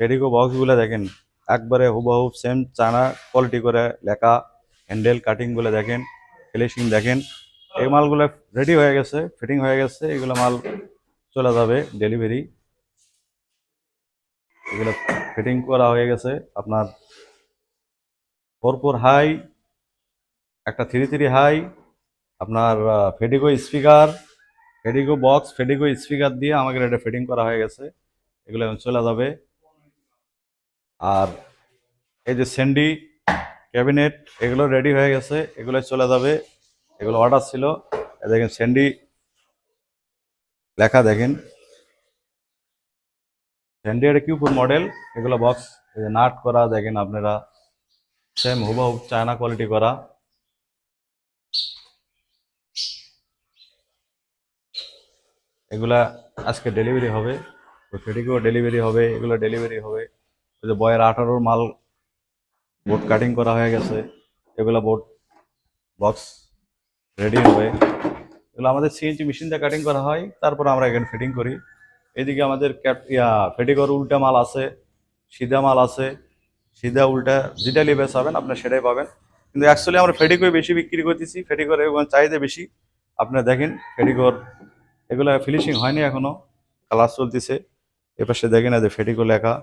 ফেডিকো বক্সগুলো দেখেন, একবারে হুবহু সেম চানা কোয়ালিটি করে লেখা হ্যান্ডেল কাটিংগুলো দেখেন ফিনিশিং দেখেন। এই মালগুলো রেডি হয়ে গেছে ফিটিং হয়ে গেছে, এগুলো মাল চলে যাবে ডেলিভারি এগুলো ফিটিং করা হয়ে গেছে, আপনার ফোর ফোর হাই একটা থ্রি থ্রি হাই আপনার Fedico speaker Fedico box Fedico speaker দিয়ে আমাকে এটা ফিটিং করা হয়ে গেছে, এগুলো চলে যাবে। আর এই যে স্যান্ডি ক্যাবিনেট এগুলো রেডি হয়ে গেছে, এগুলো চলে যাবে। এগুলো অর্ডার ছিল। দেখেন স্যান্ডি লেখা দেখেন। স্যান্ডি একটা কিউপুর মডেল এগুলো বক্স এই যে নাট করা, দেখেন আপনারা। সেম হুবহু চায়না কোয়ালিটি করা। এগুলা আজকে ডেলিভারি হবে। ফেডিকেও ডেলিভারি হবে, এগুলো ডেলিভারি হবে। যে বয়ের আঠারোর মাল বোর্ড কাটিং করা হয়ে গেছে, এগুলো বোর্ড বক্স রেডি হবে। এগুলো আমাদের সিএনজি মেশিন দিয়ে কাটিং করা হয়, তারপর আমরা এখানে ফিটিং করি। এদিকে আমাদের ক্যাপ, ইয়া ফেডিকোর উল্টা মাল আছে, সিধা মাল আছে, সিধা উল্টা, যেটা লিবে পাবেন আপনার সেটাই পাবেন। কিন্তু অ্যাকচুয়ালি আমরা ফেডিকোয় বেশি বিক্রি করতেছি ফেডিকোর এবং চাহিদা বেশি। আপনারা দেখেন ফেডিকোর এগুলো ফিনিশিং হয়নি এখনও কালার চলতেছে। এপাশে দেখেন এদের ফেডিকো লেখা।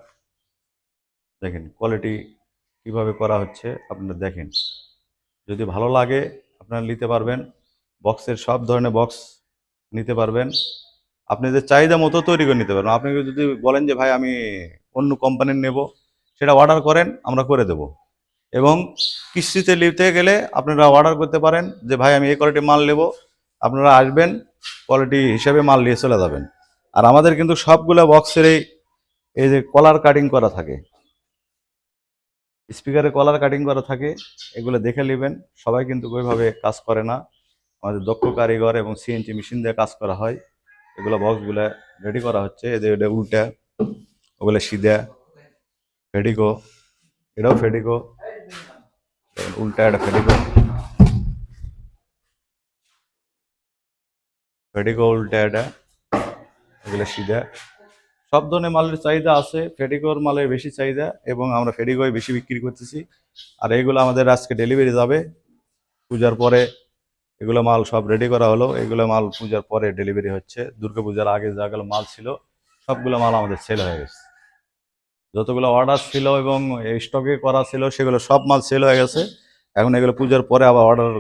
দেখেন কোয়ালিটি কীভাবে করা হচ্ছে, আপনারা দেখেন। যদি ভালো লাগে, আপনারা নিতে পারবেন। বক্সের সব ধরনের বক্স নিতে পারবেন। আপনি যে চাহিদা মতো তৈরি করে নিতে পারবেন। আপনি যদি বলেন যে, ভাই, আমি অন্য কোম্পানির নেব, সেটা অর্ডার করেন, আমরা করে দেব। এবং কিস্তিতে নিতে গেলে আপনারা অর্ডার করতে পারেন যে, ভাই, আমি এই কোয়ালিটির মাল নেব। আপনারা আসবেন কোয়ালিটি হিসাবে মাল নিয়ে চলে যাবেন। আর আমাদের কিন্তু সবগুলো বক্সের এই যে কলার কাটিং করা থাকে। স্পিকারে কলার কাটিং করা থাকে, এগুলো দেখে নেবেন। সবাই কিন্তু ওইভাবে কাজ করে না। আমাদের দক্ষ কারিগর এবং সিএনজি মেশিন দিয়ে কাজ করা হয়। এগুলো বক্সগুলো রেডি করা হচ্ছে। এদের এটা উল্টা, ওগুলো সিধা, ফেডিকো, এটাও ফেডিকো। উল্টা এটা ফেডিকো। ফেডিকো, উল্টা এটা, এগুলো সিধা। সব ধরনের মালের চাহিদা আছে, ফেডিকোর মালের বেশি চাহিদা এবং আমরা ফেডিকোয় বেশি বিক্রি করতেছি। আর এগুলো আমাদের আজকে ডেলিভারি যাবে। পূজার পরে এগুলো মাল সব রেডি করা হলো। এগুলো মাল পূজার পরে ডেলিভারি হচ্ছে। দুর্গা পূজার আগে যাগুলো মাল ছিল, সবগুলো মাল আমাদের সেল হয়ে গেছে। যতগুলো অর্ডার ছিল এবং স্টকে করা ছিল, সেগুলো সব মাল সেল হয়ে গেছে। এখন এগুলো পূজার পরে আবার অর্ডার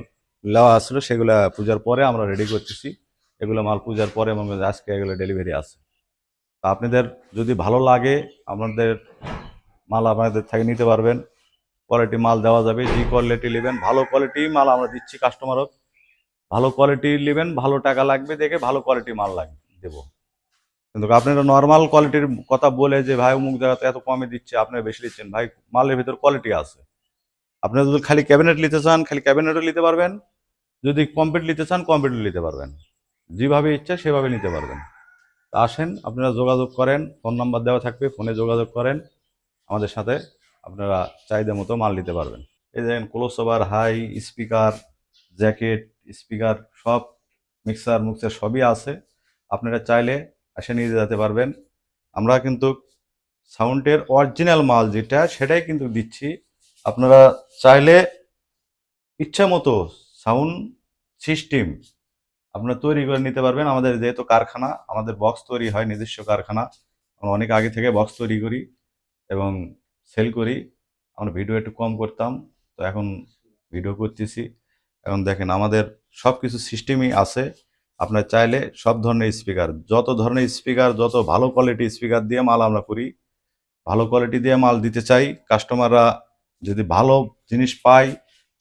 নেওয়া আসলো। সেগুলো পূজার পরে আমরা রেডি করতেছি। এগুলো মাল পূজার পরে এবং আজকে এগুলো ডেলিভারি আছে। আপনাদের যদি ভালো লাগে, আপনাদের মাল আপনাদের থেকে নিতে পারবেন। কোয়ালিটি মাল দেওয়া যাবে, যে কোয়ালিটি নেবেন, ভালো কোয়ালিটি মাল আমরা দিচ্ছি কাস্টমারক ভালো কোয়ালিটি নেবেন, ভালো টাকা লাগবে দেখে ভালো কোয়ালিটি মাল লাগবে, দেবো। কিন্তু আপনারা নর্মাল কোয়ালিটির কথা বলে যে, ভাই, অমুক জায়গাতে এত কমে দিচ্ছে আপনারা বেশি দিচ্ছেন ভাই, মালের ভিতর কোয়ালিটি আছে। আপনারা যদি খালি ক্যাবিনেট নিতে চান, খালি ক্যাবিনেটও নিতে পারবেন। যদি কমপ্লিট নিতে চান কমপ্লিট নিতে পারবেন। যেভাবে ইচ্ছা সেভাবে নিতে পারবেন। আসেন, আপনারা যোগাযোগ করেন, ফোন নাম্বার দেওয়া থাকবে, ফোনে যোগাযোগ করেন। আমাদের সাথে আপনারা চাহিদা মতো মাল নিতে পারবেন। এই দেখেন close high, speaker, jacket, speaker সব মিক্সার, মুক্সার সবই আছে। আপনারা চাইলে এসে নিয়ে যেতে পারবেন। আমরা কিন্তু সাউন্ডের অরিজিনাল মাল যেটা, সেটাই কিন্তু দিচ্ছি। আপনারা চাইলে ইচ্ছা মতো সাউন্ড সিস্টেম আপনারা তৈরি করে নিতে পারবেন। আমাদের যেহেতু কারখানা, আমাদের বক্স তৈরি হয়, নিজস্ব কারখানা। আমরা অনেক আগে থেকে বক্স তৈরি করি এবং সেল করি। আমরা ভিডিও একটু কম করতাম, তো এখন ভিডিও করতেছি। এখন দেখেন আমাদের সব কিছু সিস্টেমই আছে। আপনার চাইলে সব ধরনের স্পিকার যত ধরনের স্পিকার যত ভালো কোয়ালিটি স্পিকার দিয়ে মাল আমরা করি, ভালো কোয়ালিটি দিয়ে মাল দিতে চাই। কাস্টমাররা যদি ভালো জিনিস পায়,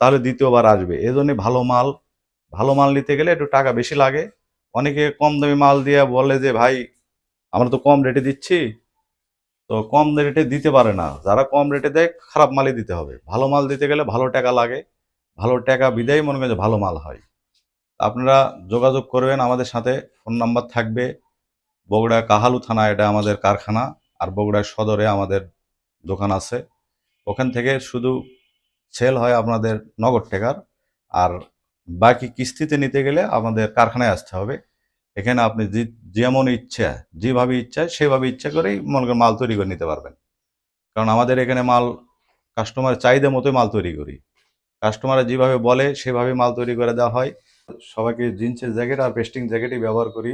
তাহলে দ্বিতীয়বার আসবে। এজন্যই ভালো মাল ভালো মাল নিতে গেলে একটু টাকা বেশি লাগে। অনেকে কম দামি মাল দিয়ে বলে যে, ভাই, আমরা তো কম রেটে দিচ্ছি। তো কম রেটে দিতে পারে না। যারা কম রেটে দেয়, খারাপ মালই দিতে হবে। ভালো মাল দিতে গেলে ভালো টাকা লাগে। ভালো টাকা বিদায় মনে করেন ভালো মাল হয়। আপনারা যোগাযোগ করবেন। আমাদের সাথে ফোন নাম্বার থাকবে। বগুড়া কাহালু থানা, এটা আমাদের কারখানা। আর বগুড়া সদরে আমাদের দোকান আছে। ওখান থেকে শুধু সেল হয় আপনাদের নগদ টাকার। আর বাকি কিস্তিতে নিতে গেলে আমাদের কারখানায় আসতে হবে। এখানে আপনি যেমন ইচ্ছা, যেভাবে ইচ্ছা, সেভাবে ইচ্ছা করেই মনে করেন মাল তৈরি করে নিতে পারবেন। কারণ আমাদের এখানে মাল কাস্টমার চাহিদা মতোই মাল তৈরি করি। কাস্টমার যেভাবে বলে, সেভাবে মাল তৈরি করে দেওয়া হয়। সবাইকে জিন্সের জ্যাকেট আর পেস্টিং জ্যাকেটই ব্যবহার করি।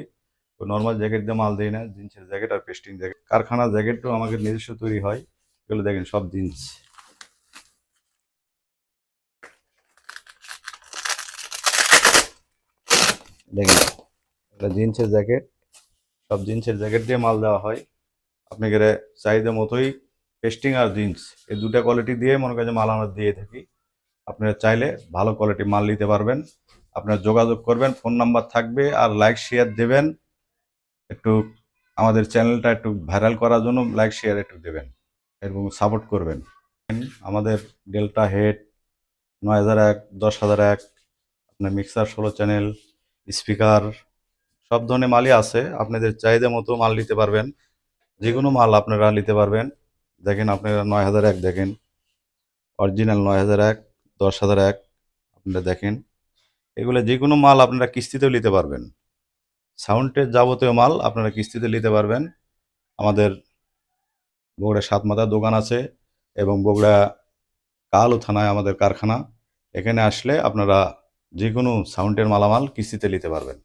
নর্মাল জ্যাকেট দিয়ে মাল দিই না, জিন্সের জ্যাকেট আর পেস্টিং জ্যাকেট। কারখানার জ্যাকেটও আমাদের নিজস্ব তৈরি হয়। এগুলো দেখেন সব জিন্স। দেখেন এটা জিন্সের জ্যাকেট, সব জিন্সের জ্যাকেট দিয়ে মাল দেওয়া হয়। আপনাকে চাহিদা মতোই পেস্টিং আর জিন্স, এই দুটা কোয়ালিটি দিয়ে মনে করেন মাল আমরা দিয়ে থাকি। আপনারা চাইলে ভালো কোয়ালিটি মাল নিতে পারবেন। আপনারা যোগাযোগ করবেন, ফোন নাম্বার থাকবে আর লাইক শেয়ার দেবেন। একটু আমাদের চ্যানেলটা একটু ভাইরাল করার জন্য লাইক শেয়ার একটু দেবেন এবং সাপোর্ট করবেন। আমাদের ডেল্টা হেড নয় হাজার এক, দশ হাজার এক, আপনার মিক্সার ষোলো চ্যানেল স্পিকার, সব ধরনের মালই আছে। আপনাদের চাহিদা মতো মাল নিতে পারবেন। যে কোনো মাল আপনারা নিতে পারবেন। দেখেন আপনারা নয় হাজার এক, দেখেন। অরিজিনাল নয় হাজার এক, দশ হাজার এক, আপনারা দেখেন। এগুলো যে কোনো মাল আপনারা কিস্তিতেও নিতে পারবেন। সাউন্ডের যাবতীয় মাল আপনারা কিস্তিতে নিতে পারবেন। আমাদের বগুড়া সাতমাথা দোকান আছে এবং বগুড়া কালু থানায় আমাদের কারখানা। এখানে আসলে আপনারা যে কোনো সাউন্ডের মালামাল কিস্তিতে নিতে পারবেন।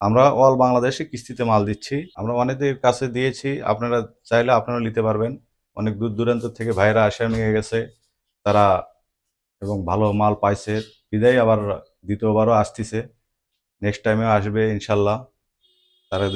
আমরা অল বাংলাদেশে কিস্তিতে মাল দিচ্ছি। আমরা অনেকের কাছে দিয়েছি, আপনারা চাইলে আপনারা নিতে পারবেন। অনেক দূর দূরান্ত থেকে ভাইরা আসে নিয়ে গেছে, তারা এবং ভালো মাল পাইছে। বিদায় আবার দ্বিতীয়বারও আসতেছে। নেক্সট টাইমেও আসবে, ইনশাল্লাহ। তারা